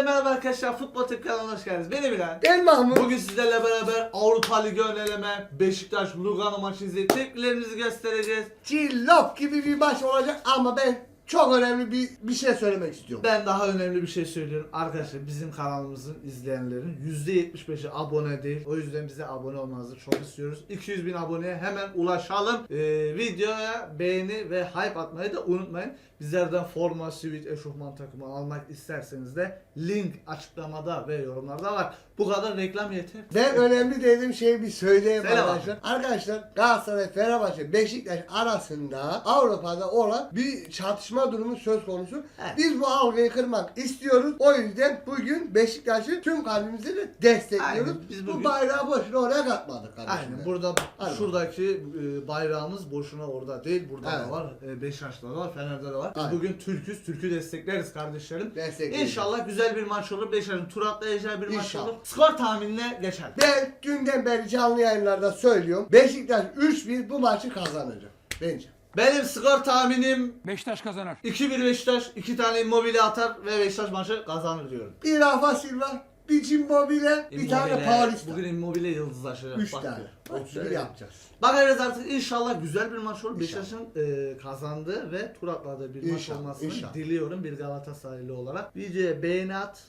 Hepinize merhaba arkadaşlar. Futbol Tek kanalına hoş geldiniz. Beni bilen. Ben Mahmut. Bugün sizlerle beraber Avrupa Ligi öneleme, Beşiktaş Lugano maçı izleyip tepkilerimizi göstereceğiz. Cillop gibi bir maç olacak ama ben çok önemli bir bir şey söylemek istiyorum. Ben daha önemli bir şey söylüyorum. Arkadaşlar bizim kanalımızın izleyenlerin %75'i abone değil. O yüzden bize abone olmanızı çok istiyoruz. 200 bin aboneye hemen ulaşalım. Ee, videoya beğeni ve hype atmayı da unutmayın. Bizlerden forma, sivit, eşofman takımı almak isterseniz de link açıklamada ve yorumlarda var. Bu kadar reklam yeter. Ben önemli dediğim şeyi bir söyleyeyim Söyle arkadaşlar. Arkadaşlar Galatasaray, Fenerbahçe, Beşiktaş arasında Avrupa'da olan bir çatışma durumu söz konusu. Evet. Biz bu algıyı kırmak istiyoruz. O yüzden bugün Beşiktaş'ı tüm kalbimizle destekliyoruz. Aynen, biz bugün- Bu bayrağı boşuna oraya katmadık kardeşim. Aynen burada Hadi şuradaki e, bayrağımız boşuna orada değil. Burada Evet. da var. E, Beşiktaş'ta da var. Fener'de de var. Biz Aynen. bugün Türk'üz. Türk'ü destekleriz kardeşlerim. Destekliyoruz. İnşallah güzel bir maç olur. Beşiktaş'ın tur atlayacağı bir maç İnşallah. olur. Skor tahminine geçelim. Ben dünden beri canlı yayınlarda söylüyorum. Beşiktaş 3-1 bu maçı kazanacak. Bence. Benim skor tahminim Beşiktaş kazanır. 2-1 Beşiktaş. 2 tane immobile atar ve Beşiktaş maçı kazanır diyorum. Bir Rafa Silva, bir Cimbobile, bir tane Paulista. Bugün immobile yıldızlaşacak. 3 Bak tane. diyor. 31 yapacağız. Bakarız artık inşallah güzel bir maç olur. İnşallah. Beşiktaş'ın e, kazandığı ve tur atladığı bir maç İnşallah, olmasını inşallah. diliyorum bir Galatasaraylı olarak. Videoya beğeni at,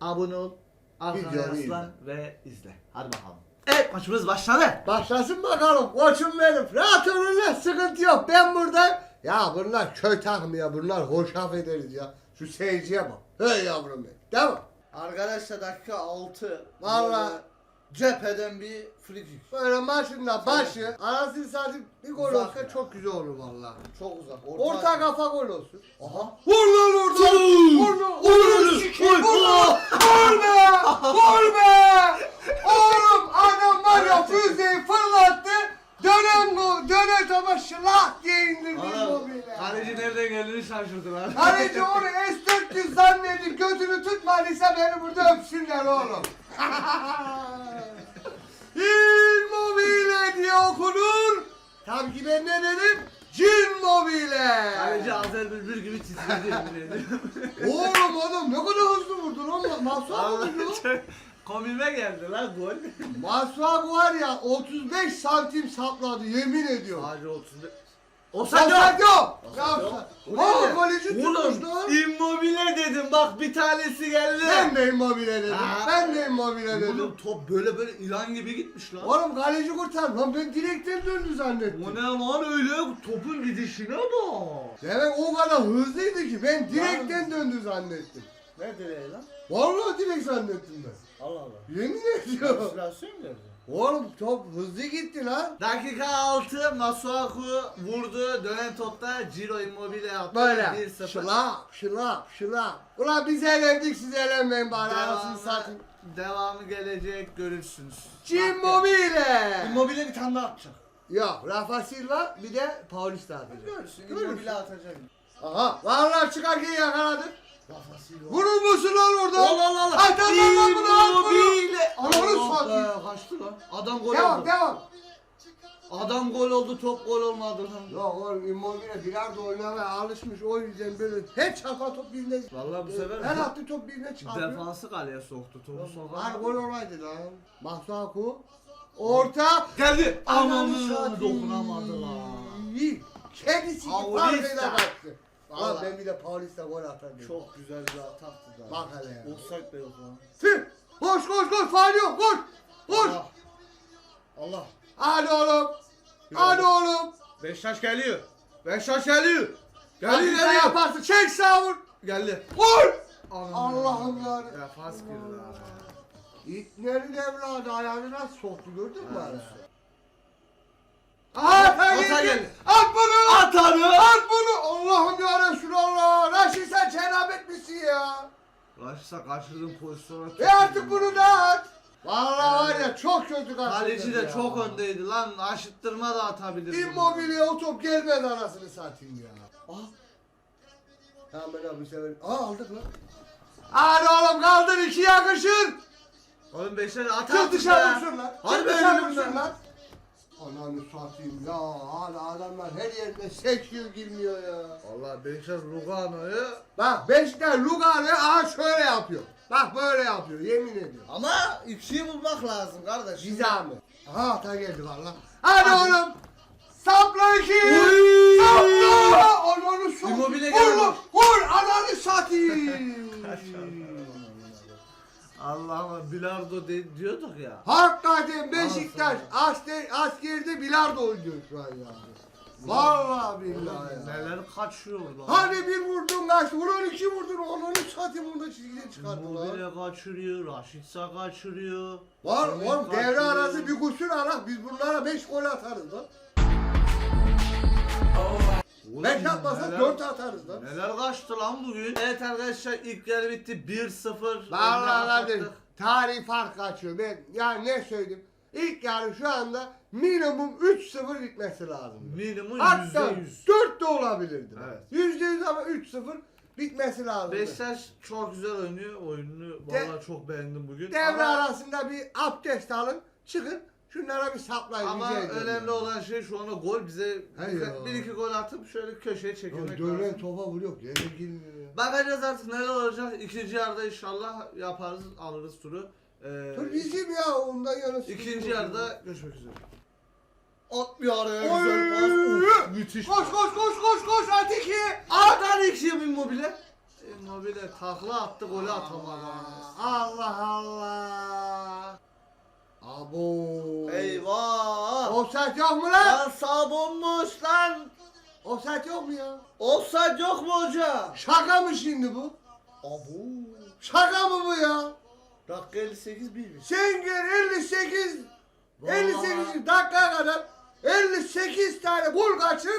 abone ol, arkana Videoyu yaslan ve izle. Hadi bakalım. Evet maçımız başladı. Başlasın bakalım. Koçum benim. Rahat olun. Sıkıntı yok. Ben buradayım. Ya bunlar köy takımı ya. Bunlar hoşaf ederiz ya. Şu seyirciye bak. Hey yavrum benim. Değil mi? Arkadaşlar dakika 6. Vallahi. cepheden bir free kick. Böyle maçın da başı. Anasını satayım. Bir gol Uzak olsa ya. çok güzel olur vallahi. Çok uzak. Orta kafa gol olsun. Aha. Vur lan oradan. Vur lan. Vur lan. Vur lan. Gol be! Gol be! Oğlum adam var ya füzeyi fırlattı. Dönen gol, dönen topa şılak diye indirdi immobile. Kaleci nereden geldiğini şaşırdı lan. Kaleci onu S-400 zannedip götünü tutmadıysa beni burada öpsünler oğlum. Immobile diye okunur. Tabii ki ben ne dedim? Cimmobile. Kaleci Azer Bülbül gibi titredi. Oğlum adam ne kadar hızlı vurdu lan. Masuak mı vurdu? Çok Komime geldi lan gol. Masuak var ya 35 santim sapladı yemin ediyorum. Sadece 35. Offside yok. yok. Offside yok. Aa kaleci tutmuş lan. immobile dedim bak bir tanesi geldi. Ben de immobile dedim. Ha. Ben de immobile dedim. Oğlum top böyle böyle ilan gibi gitmiş lan. Oğlum kaleci kurtar. Lan ben direkten döndü zannettim. O ne lan öyle topun gidişine bak. Demek o kadar hızlıydı ki ben direkten döndü zannettim. Ne direği lan? Vallahi direkt zannettim ben. Allah Allah. Yemin ediyorum. Mu geldi? Oğlum top hızlı gitti lan. Dakika 6 Masuaku vurdu. Dönen topta Ciro Immobile attı. Böyle 1-0. şılap şılap şılap. Ulan biz eğlendik siz eğlenmeyin bari anasını Devamı, satayım. devamı gelecek görürsünüz. Cimmobile. Immobile bir tane daha atacak. Yok Rafa Silva bir de Paulista atacak. Görürsün. Görürsün. Immobile atacak. Aha vallahi çıkarken yakaladık. Musun lan orada? Allah Allah Allah. At at at bunu at bunu. Ananı satayım. Kaçtı lan. Adam gol Devam oldu. devam. Adam gol oldu top gol olmadı lan. Yok oğlum Immobile bilardo oynamaya alışmış o yüzden böyle her çarpan top birine Vallahi bu sefer her attığı top birine çarpıyor. defansı kaleye soktu topu Var sokan. gol olaydı lan. Masuaku. Orta. Geldi. Ananı dokunamadı lan. Kedisi gibi Paulista. farkıyla kaçtı. Lan Vallahi. ben bir de Paulista gol atar dedim. Çok güzel bir ataktı da. Bak hele ya. Offside de yok lan. Tüh. Koş koş koş faal yok koş. Koş. Allah. Allah. Hadi oğlum. Hadi oğlum. Beşiktaş geliyor. Beşiktaş geliyor. Hadi Geliyor sen geliyor. yaparsın. Çek sağ vur. Geldi. Vur. Allah'ım ya. Ya fas girdi abi. İtlerin evladı ayağını nasıl soktu gördün mü Evet. bana? Aa Ata sen geldi. At bunu. Atanı. At ya? Başta kaçırdığım pozisyona. E artık bunu da at. Vallahi var ya çok kötü kaçırdın Kaleci de ya. çok öndeydi lan. Aşıttırma da atabilir. Immobile o top gelmedi anasını satayım ya. Ah. Tamam ben abi sefer. Aa aldık lan. Hadi oğlum kaldır iki yakışır. Oğlum Beşiktaş atar. Çık dışarı vursun lan. Çık Harbi dışarı önümden. vursun lan. Ananı satayım ya. Hala adamlar her yerine seçiyor girmiyor ya. Valla Beşiktaş Lugano'yu Bak Beşiktaş Lugano'ya aha şöyle yapıyor. Bak böyle yapıyor yemin ediyorum. Ama ikiyi bulmak lazım kardeş. Gizami. Aha hata geldi valla. Hadi oğlum. Sapla iki. Uy! Sapla. Ananı satayım. Immobile Vur lan. Vur ananı satayım. Allah'ım bilardo de, diyorduk ya. Hakikaten Beşiktaş asker, askerde bilardo oynuyor şu an ya. Vallahi billahi ya. Neler kaçıyor lan. Hani bir vurdun kaç, vuran iki vurdun, onları satayım bunu da çizgiye çıkardı lan. Mobile kaçırıyor, Raşitsa kaçırıyor. Var Semih oğlum devre kaçırıyor. arası bir kusur ara, biz bunlara beş gol atarız lan. Oğlum Beş atmasak neler- dört atarız lan. Neler kaçtı lan bugün? Evet arkadaşlar ilk yarı bitti 1-0. Vallahi Önde kardeşim kapattık. tarih fark açıyor. Ben yani ne söyleyeyim? İlk yarı şu anda minimum 3-0 bitmesi lazım. Minimum Hatta %100. 4 de olabilirdi. Evet. %100 ama 3-0 bitmesi lazım. Beşiktaş çok güzel oynuyor. Oyununu vallahi çok beğendim bugün. Devre Ama- arasında bir abdest alın, çıkın. Şunlara bir saplayın. Ama rica ediyorum önemli yani. olan şey şu anda gol bize ya. bir iki gol atıp şöyle köşeye çekilmek Ya lazım. topa vuruyor. Yere girmiyor ya. Bakacağız artık neler olacak. İkinci yarıda inşallah yaparız, alırız turu. Ee, Dur bizim ya ondan yana ikinci yarıda görüşmek üzere. Atmıyor araya güzel pas. Of, müthiş. Koş koş koş koş koş Atiki. Atan ikiye Immobile. Immobile takla attı golü atamadı. Allah Allah. Abo. Eyvah. Offside yok mu lan? Lan sağ bomboş lan. Offside yok mu ya? Offside yok mu hocam? Şaka mı şimdi bu? Abu. Şaka mı bu ya? Dakika 58 1 Sen gel 58 Vallahi. 58 dakika kadar 58 tane gol kaçır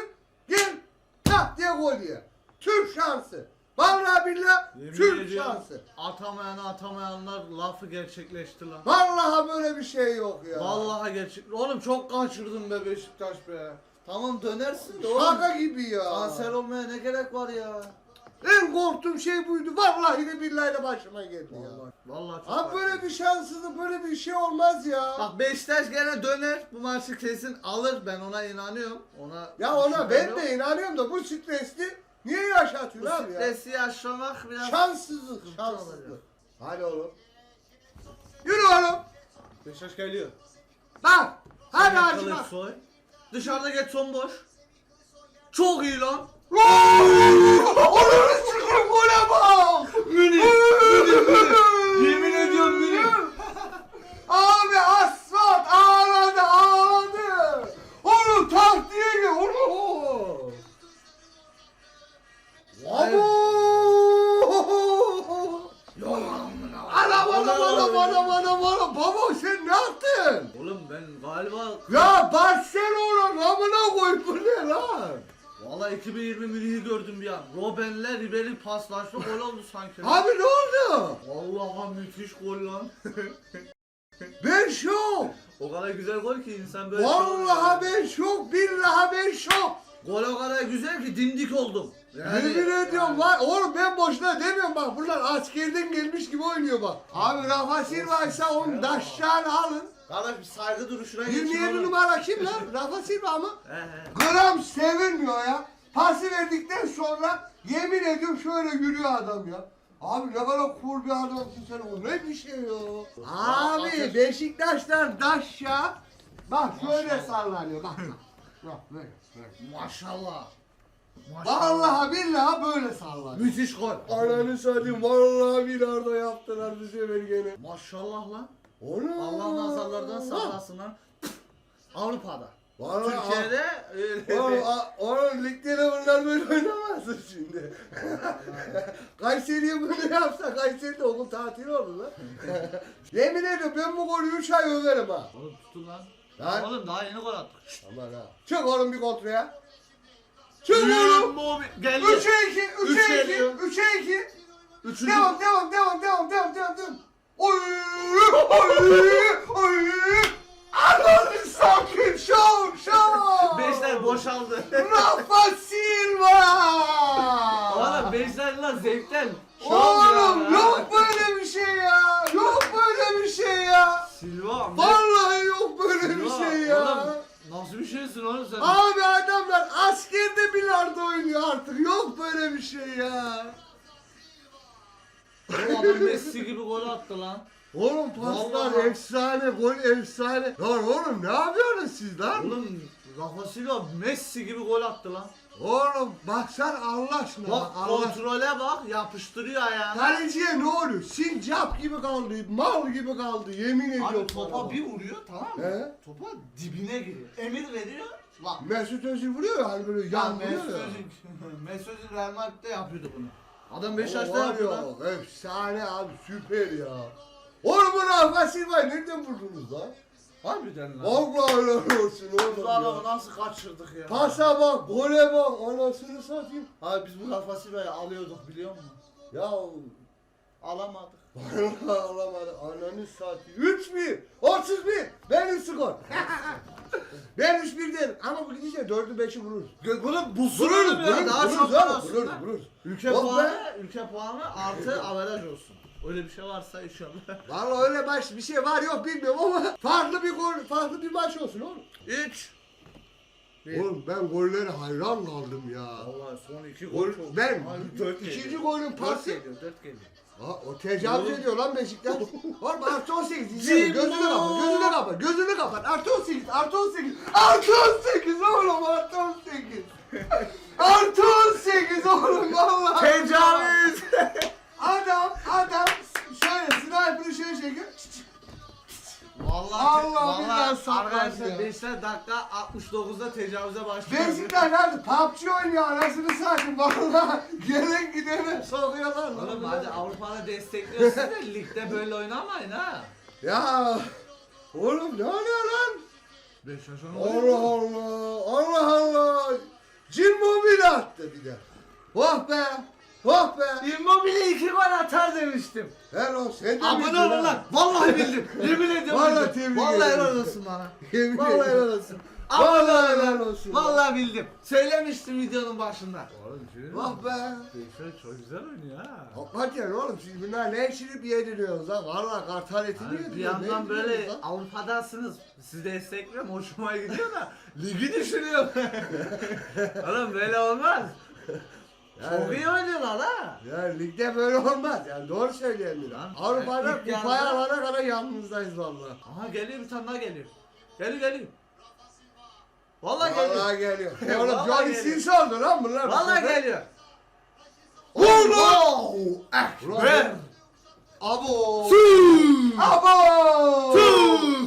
gel tak diye gol ye. Türk şansı. Vallahi billahi Yemin Türk ediyorum, şansı. Atamayan atamayanlar lafı gerçekleşti lan. Vallahi böyle bir şey yok ya. Vallahi gerçek. Oğlum çok kaçırdın be Beşiktaş be. Tamam dönersin de oğlum. Şaka gibi ya. Kanser olmaya ne gerek var ya? En korktuğum şey buydu. Vallahi de billahi de başıma geldi ya. Vallahi, vallahi çok Abi böyle bir şanssızlık böyle bir şey olmaz ya. Bak Beşiktaş gene döner. Bu maçı kesin alır. Ben ona inanıyorum. Ona ya ona ben de inanıyorum da bu stresli niye Bu yaşatıyorsun abi ya? stresi yaşamak biraz Şanssızlık, şanssızlık. olacak. Hadi oğlum. Yürü oğlum. Beşiktaş geliyor. Bak. Hadi bak. Kılıçsoy. Dışarıda geç son boş. Çok iyi lan. Onu Robben'le Ribery paslaşma gol oldu sanki. Abi ne oldu? Allah'a müthiş gol lan. Ben şok. o kadar güzel gol ki insan böyle şey Vallahi ben şok. Billahi ben şok. Gol o kadar güzel ki dimdik oldum. Yemin ediyorum var. Oğlum ben boşuna demiyorum bak. Bunlar askerden gelmiş gibi oynuyor bak. Abi Rafa Silva ise onun daşşağını alın. Kardeş bir saygı duruşuna geçin 27 oğlum. numara kim lan? Rafa Silva mı? He he. Gram sevinmiyor ya. Pası verdikten sonra yemin ediyorum şöyle yürüyor adam ya. Abi ne kadar cool bir adamsın sen o ne bir şey ya. Abi. Beşiktaşlar daşya bak şöyle sallanıyor bak bak. Bak böyle böyle. Maşallah. Vallahi billahi böyle sallanıyor. Müthiş gol. Ananı satayım vallahi bilardo yaptılar bize beni gene. Maşallah lan. Onu. Allah nazarlardan saklasın lan. Avrupa'da. Vallahi Türkiye'de öyle Oğlum, a- oğlum ligde de bunlar böyle oynamazsın şimdi. Kayseri'ye bunu yapsa Kayseri'de okul tatili olur lan. Yemin ediyorum ben bu golü 3 ay överim ha. Oğlum tutun lan. Lan. Oğlum daha yeni gol attık. Aman ha. Çık oğlum bir kontraya. Çık oğlum. Geldi. 3'e 2, Üç 3'e 2, geliyor. 3'e 2. Üçüncü. Devam, devam, devam, devam, devam, devam, devam. Oy, oy, oy. Ananı sakın şov, şov. Beşler boşaldı. Rafa Silva. Oğlum beşler lan zevkten. Şov Oğlum ya. yok böyle bir şey ya. Yok böyle bir şey ya. Silva. ne- Vallahi yok böyle bir Silva, şey ya. Oğlum nasıl bir şeysin oğlum sen? Abi adamlar askerde bilardo oynuyor artık. Yok böyle bir şey ya. O adam Messi gibi gol attı lan. Oğlum paslar Vallahi. efsane, gol efsane. Lan oğlum ne yapıyorsunuz siz lan? Oğlum Rafa Silva Messi gibi gol attı lan. Oğlum baksan Allah aşkına Bak Allah kontrole bak yapıştırıyor ayağını. Kaleciye ne oluyor? Sincap gibi kaldı, mal gibi kaldı yemin ediyorum. Abi topa bir vuruyor tamam mı? He? Topa dibine giriyor. Emir veriyor. Bak. Mesut Özil vuruyor ya hani böyle yan Mesut vuruyor ya. Özil, Mesut Özil Real Madrid'de yapıyordu bunu. Adam Beşiktaş'ta var yapıyor lan. ya, Efsane abi süper ya. Oğlum bu Rafa Silva'yı nereden buldunuz lan? Harbiden lan. Allah Allah olsun oğlum ya. nasıl kaçırdık ya? Pasa bak, gole bak, anasını satayım. Abi biz bu Rafa Silva'yı alıyorduk biliyor musun? Ya Alamadık. Allah alamadı, ananı satayım. 3-1, 31, benim skor. ben 3-1 derim ama bu gidişle 4'ü 5'i vururuz. Bunu bu Vururuz, ya vururuz, daha vururuz vururuz, vururuz. Ülke Yok puanı, ülke puanı artı averaj olsun. Öyle bir şey varsa inşallah. Vallahi öyle baş bir şey var yok bilmiyorum ama farklı bir gol, farklı bir maç olsun oğlum. 3. Oğlum ben gollere hayran kaldım ya. Vallahi son iki Gol, gol çok. ben Abi dört ikinci geliyor. golün Dört pası. geliyor, dört geliyor. Ha, o tecavüz ediyor lan Beşiktaş. Oğlum artı 18 izleyelim. Cimbo. Gözünü kapat, gözünü kapat, gözünü kapat. Artı 18, artı 18. Artı 18 oğlum, artı 18. Artı 18 oğlum vallahi. Tecavüz. Adam, adam şöyle sniper'ı şöyle çekiyor. Vallahi, Allah billahi vallahi arkadaşlar ya. 5 dakika 69'da tecavüze başlıyor. Beşiktaş hadi PUBG oynuyor anasını satayım valla. Gelen gidene sokuyorlar. lan. Oğlum hadi Avrupa'da destekliyorsun da ligde böyle oynamayın ha. Ya oğlum ne oluyor lan? Beşiktaş Allah Allah Allah Allah. Cin mobil attı bir de. Oh be. Oh be. Immobile 2 gol atar demiştim. Helal sen de Abone bildin olun ha. lan. Vallahi bildim. Yemin ediyorum. Vallahi bildim. tebrik Vallahi ederim. helal olsun bana. Yemin Vallahi ederim. helal olsun. Vallahi Abone helal olsun. Vallahi bildim. Söylemiştim videonun başında. Oğlum Oh be. Beşiktaş çok güzel oynuyor ha. Hakikaten oğlum siz bunlar ne işini yediriyorsunuz ha? Valla kartal eti mi Abi bir yediriyorsunuz? yandan böyle? Avrupa'dasınız. Sizi destekliyorum. Hoşuma gidiyor da ligi düşünüyorum. Oğlum böyle olmaz. Çok Yani- iyi oynuyorlar ha. Ya ligde böyle olmaz yani doğru söyleyen Lan, Avrupa'da yarıda- kupaya alana kadar yalnızdayız valla. Aha geliyor bir tane daha geliyor. Geliyor geliyor. Vallahi geliyor. Vallahi geliyor. Oğlum Johnny. Sins oldu lan bunlar. sefer. geliyor. Vurdu! Ver. Ver. Abo! Tüh. Abo! Tüh.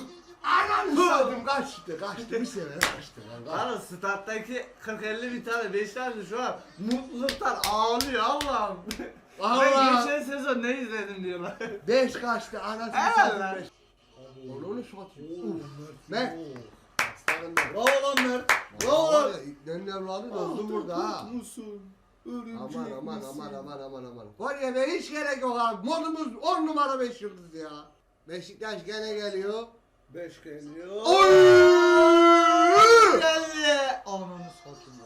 Ananı satayım kaçtı kaçtı bir sene kaçtı lan. kaçtı. Lan stat'taki 40-50 bir tane Beşiktaşlı şu an mutluluktan ağlıyor Allah'ım. Ben Allah! geçen sezon ne izledim diyorlar. Beş kaçtı anasını Evet satayım beş. Onu satayım. Uf. Mert. Aslanım benim. Bravo lan Mert. Bravo lan. Evladı doldu burada ha. musun? Aman aman aman aman aman aman. Gol yemeye hiç gerek yok abi. Modumuz 10 numara 5 yıldız ya. Beşiktaş gene geliyor. 5 geliyor. Oy! Geldi. Ananı satayım.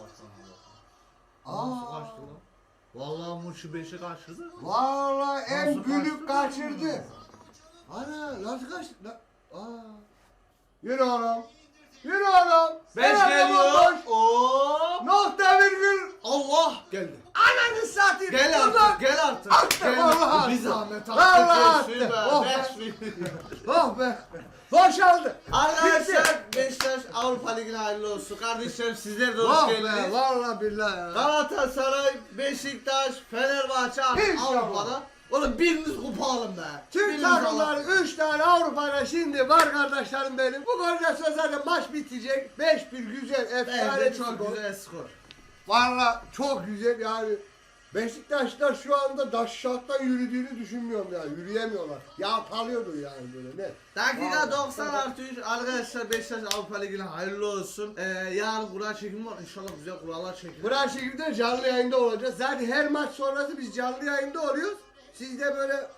Aa. Nasıl kaçtı lan? Vallahi Muş'u 5'i kaçırdı. Vallahi en Nasıl gülüp kaçtı? kaçırdı. Ana nasıl kaçtı? La- Aa. Yürü oğlum. Yürü oğlum. 5 Helal geliyor. olsun. Oo. Nokta virgül. Allah geldi. Ananı satayım. Gel Ulan. artık, gel artık. Attı, Gel. vallahi Bir attı. zahmet Vallahi attı. Beş attı. Oh beş be. Oh be. Boşaldı. Arkadaşlar Beşiktaş Avrupa Ligi'ne hayırlı olsun. Kardeşlerim sizler de hoş be. geldiniz. Vallahi billahi ya. Galatasaray, Beşiktaş, Fenerbahçe artık İnşallah. Avrupa'da. Oğlum biriniz kupa alın be. Tüm Biriniz takımlar alın. 3 tane Avrupa'da şimdi var kardeşlerim benim. Bu golden sonra zaten maç bitecek. 5-1 güzel efsane Evet bir çok skor. güzel skor. Valla çok güzel yani. Beşiktaşlar şu anda daşşaktan yürüdüğünü düşünmüyorum ya. Yürüyemiyorlar. Yalpalıyordur yani böyle ne? Dakika Vallahi. 90 artı 3 arkadaşlar Beşiktaş Avrupa Ligi'ne hayırlı olsun. Ee, yarın kura çekimi var. İnşallah güzel kurallar çekilir. Burak şekilde canlı yayında olacağız. Zaten her maç sonrası biz canlı yayında oluyoruz. Siz de böyle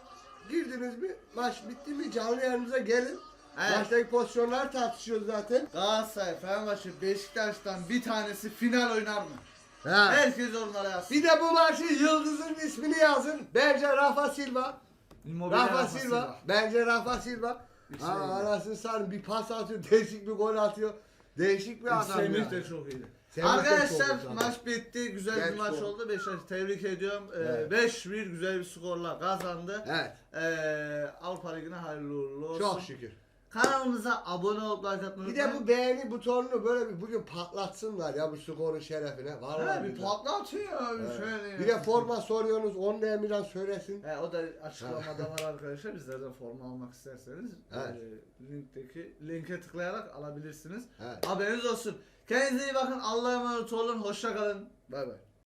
girdiniz mi? Maç bitti mi? Canlı yayınımıza gelin. Evet. Maçtaki pozisyonları tartışıyoruz zaten. Galatasaray, Fenerbahçe, Beşiktaş'tan bir tanesi final oynar mı? Ha. Herkes onlara yazsın. Bir de bu maçı Yıldız'ın ismini yazın. Bence Rafa Silva. Immobile, Rafa Silva. Bence Rafa Silva. Hiç Ha, anasını sarın bir pas atıyor, değişik bir gol atıyor. Değişik bir adam Semih de çok iyiydi. Çok Arkadaşlar maç bitti. Güzel Genç bir maç oldu. oldu. Beşiktaş tebrik ediyorum. Ee, Evet. 5-1 güzel bir skorla kazandı. Evet. Ee, Avrupa Ligi'ne hayırlı uğurlu olsun. Çok şükür. Kanalımıza abone olup like atmayı Bir de unutmayın. bu beğeni butonunu böyle bir bugün patlatsınlar ya bu skorun şerefine. Vallahi He, bir billahi. patlatıyor. Bir Evet. şöyle. Bir de forma soruyorsunuz. Onu da Emirhan söylesin. He, o da açıklamada var arkadaşlar. Bizlerden forma almak isterseniz Evet. e, linkteki linke tıklayarak alabilirsiniz. Evet. Haberiniz olsun. Kendinize iyi bakın. Allah'a emanet olun. Hoşça kalın. Bay bay.